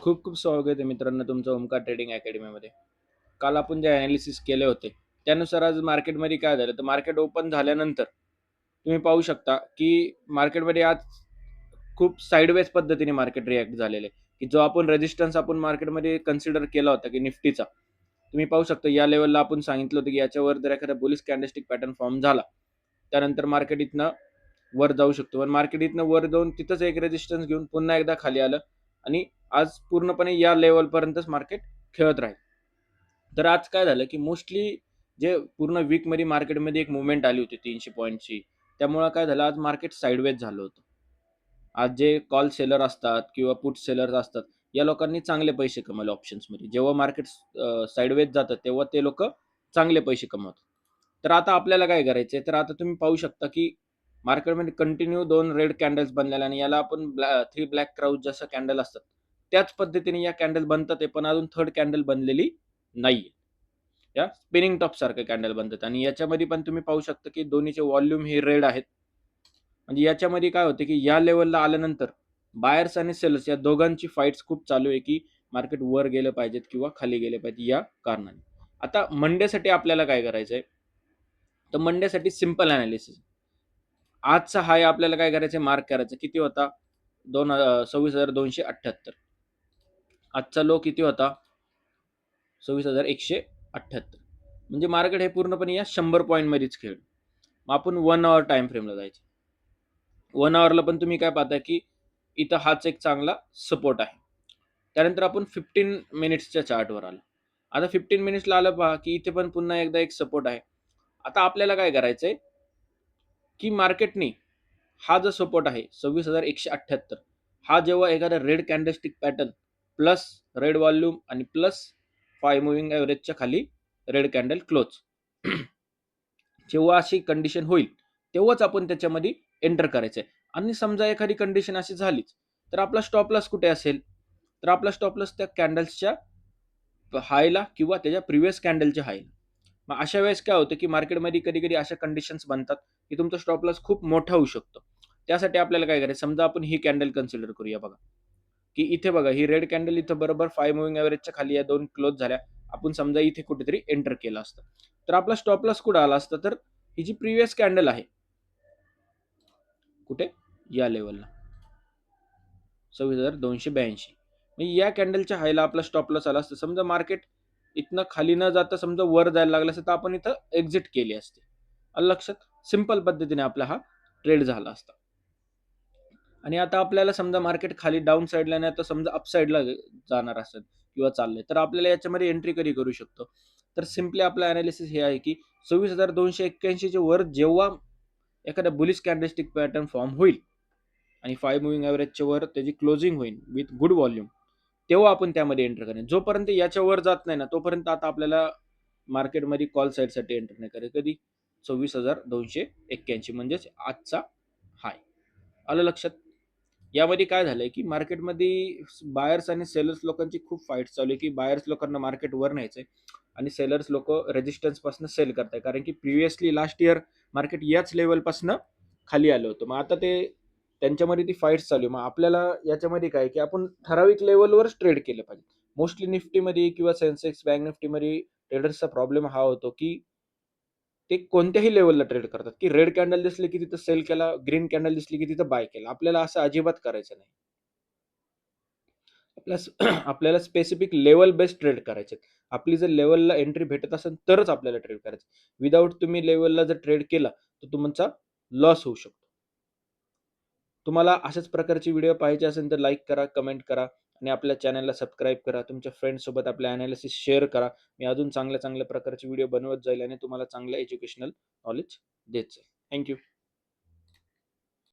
खूप खूप स्वागत आहे मित्रांनो तुमचं ओमकार ट्रेडिंग अकॅडमीमध्ये काल आपण जे ॲनालिसिस केले होते त्यानुसार आज मार्केटमध्ये काय झालं? तर मार्केट ओपन झाल्यानंतर तुम्ही पाहू शकता की मार्केटमध्ये आज खूप साईडवेज पद्धतीने मार्केट रिॲक्ट झालेले आहे. की जो आपण रेजिस्टन्स आपण मार्केटमध्ये कन्सिडर केला होता की निफ्टीचा तुम्ही पाहू शकता या लेवलला आपण सांगितलं होतं की याच्यावर जर एखादा बुलिस कॅन्डस्टिक पॅटर्न फॉर्म झाला त्यानंतर मार्केट इथनं वर जाऊ शकतो. पण मार्केट इथनं वर जाऊन तिथंच एक रेजिस्टन्स घेऊन पुन्हा एकदा खाली आलं आणि आज पूर्णपणे या लेवलपर्यंतच मार्केट खेळत राहील. तर आज काय झालं की मोस्टली जे पूर्ण वीकमध्ये मार्केटमध्ये एक मुवमेंट आली होती तीनशे पॉईंटची त्यामुळं काय झालं आज मार्केट साईडवेज झालं होतं. आज जे कॉल सेलर असतात किंवा पुट सेलर असतात या लोकांनी चांगले पैसे कमवले ऑप्शन्समध्ये जेव्हा मार्केट साईडवेज जातं तेव्हा ते लोक चांगले पैसे कमवतात. तर आता आपल्याला काय करायचं तर आता तुम्ही पाहू शकता की मार्केटमध्ये कंटिन्यू दोन रेड कॅन्डल्स बनलेल्या आणि याला आपण ब्लॅ थ्री ब्लॅक क्राऊज जसं कॅन्डल असतात त्याच पद्धतीने या कॅन्डल बनतात आहे पण अजून थर्ड कॅन्डल बनलेली नाही या स्पिनिंग टॉप सारखं कॅन्डल बनतात आणि याच्यामध्ये पण तुम्ही पाहू शकता की दोन्हीचे व्हॉल्यूम हे रेड आहेत. म्हणजे याच्यामध्ये काय होते की या लेवलला आल्यानंतर बायर्स आणि सेलर्स या दोघांची फाईट्स खूप चालू आहे की मार्केट वर गेलं पाहिजेत किंवा खाली गेले पाहिजे या कारणाने. आता मंडेसाठी आपल्याला काय करायचं आहे तर मंडेसाठी सिंपल अनालिसिस आजचा हाय आपल्याला काय करायचं मार्क करायचं. किती होता? दोन सव्वीस हजार दोनशे अठ्ठ्याहत्तर. आजचा लो किती होता? सव्वीस हजार एकशे अठ्ठ्याहत्तर. म्हणजे मार्केट हे पूर्णपणे या शंभर पॉईंटमध्येच खेळ. मग आपण वन आवर टाइम फ्रेमला जायचं. वन आवरला पण तुम्ही काय पाहता की इथं हाच एक चांगला सपोर्ट आहे. त्यानंतर आपण फिफ्टीन मिनिट्सच्या चार्टवर आलो. आता फिफ्टीन मिनिट्सला आलं पहा की इथे पण पुन्हा एकदा एक सपोर्ट आहे. आता आपल्याला काय करायचं आहे की मार्केटने हा जो सपोर्ट आहे सव्वीस हजार एकशे अठ्ठ्याहत्तर हा जेव्हा एखादा red candlestick pattern plus red volume आणि प्लस फाय मुव्हिंग ॲव्हरेजच्या खाली रेड कॅन्डल क्लोज. जेव्हा अशी कंडिशन होईल तेव्हाच आपण त्याच्यामध्ये एंटर करायचं आहे आणि समजा एखादी कंडिशन अशी झालीच तर आपला स्टॉप लॉस कुठे असेल? तर आपला स्टॉप लॉस त्या कॅन्डल्सच्या हायला किंवा त्याच्या प्रिव्हियस कॅन्डलच्या हायला. मग अशा वेळेस काय होतं की मार्केटमध्ये कधी कधी अशा कंडिशन्स बनतात की तुमचा स्टॉप लॉस खूप मोठा होऊ शकतो. त्यासाठी आपल्याला काय करायचं? समजा आपण ही कॅन्डल कन्सिडर करूया बघा. की इथे बघा ही रेड कॅन्डल इथं बरोबर फाय मुव्हिंग ॲव्हरेजच्या खाली या दोन क्लोज झाल्या. आपण समजा इथे कुठेतरी एंटर केलं असतं. तर आपला स्टॉप लॉस कुठं आला असतं? तर ही जी प्रिव्हियस कॅन्डल आहे कुठे? या लेवलला सव्वीस हजार दोनशे ब्याऐंशी. म्हणजे या कॅन्डलच्या हायला आपला स्टॉप लॉस आला असतं. समजा मार्केट इथनं खाली न जाता समजा वर जायला लागलं असतं तर आपण इथं एक्झिट केली असते. लक्षात सिंपल पद्धतीने आपला हा ट्रेड झाला असता. आणि आता आपल्याला समजा मार्केट खाली डाऊन साईडला नाही तर समजा अपसाईडला जाणार असेल किंवा चाललंय तर आपल्याला याच्यामध्ये एंट्री कधी करू शकतो? तर सिम्पली आपलं अनालिसिस हे आहे की सव्वीस हजार दोनशे एक्क्याऐंशीच्या वर जेव्हा एखादा बुलिश कॅन्डलस्टिक पॅटर्न फॉर्म होईल आणि फाय मुव्हिंग ॲव्हरेजच्या वर त्याची क्लोजिंग होईल विथ गुड व्हॉल्यूम तेव्हा आपण त्यामध्ये एंटर करेन जोपर्यंत याच्यावर जात नाही ना तोपर्यंत आता आपल्याला मार्केटमध्ये कॉल साईडसाठी एंटर नाही करे कधी? सव्वीस हजार दोनशे एक्क्याऐंशी म्हणजेच आजचा हाय आलं लक्षात? यामध्ये काय झालंय की मार्केटमध्ये बायर्स आणि सेलर्स लोकांची खूप फाईट चालू आहे की बायर्स लोकांना मार्केट वर न्यायचंय आणि सेलर्स लोक रेजिस्टन्सपासून सेल सेल आहे कारण की प्रिव्हियसली लास्ट इयर मार्केट याच लेवलपासून खाली आलं होतं. मग आता ते त्यांच्यामध्ये ती फाईट्स चालू आहे. मग आपल्याला याच्यामध्ये काय की आपण ठराविक लेवलवरच ट्रेड केलं पाहिजे. मोस्टली निफ्टीमध्ये किंवा सेन्सेक्स बँक निफ्टीमध्ये ट्रेडर्सचा प्रॉब्लेम हा होतो की ते कोणत्याही लेवलला ट्रेड करतात. की रेड कॅन्डल दिसली की तिथं सेल केला ग्रीन कॅन्डल दिसली की तिथं बाय केला. आपल्याला असं अजिबात करायचं नाही. आपल्या आपल्याला स्पेसिफिक लेवल बेस्ड ट्रेड करायचे आपली जर लेवलला एंट्री भेटत असेल तरच आपल्याला ट्रेड करायचं विदाऊट तुम्ही लेवलला जर ट्रेड केला तर तुमचा लॉस होऊ शकतो. तुम्हाला अशाच प्रकारचे व्हिडिओ पाहिजे असेल तर लाईक करा कमेंट करा. आणि आपल्या चॅनलला सबस्क्राईब करा तुमच्या फ्रेंड्ससोबत आपल्या अनालिसिस शेअर करा. मी अजून चांगल्या चांगल्या प्रकारचे व्हिडिओ बनवत जाईल आणि तुम्हाला चांगलं एज्युकेशनल नॉलेज देत जाईल. थँक्यू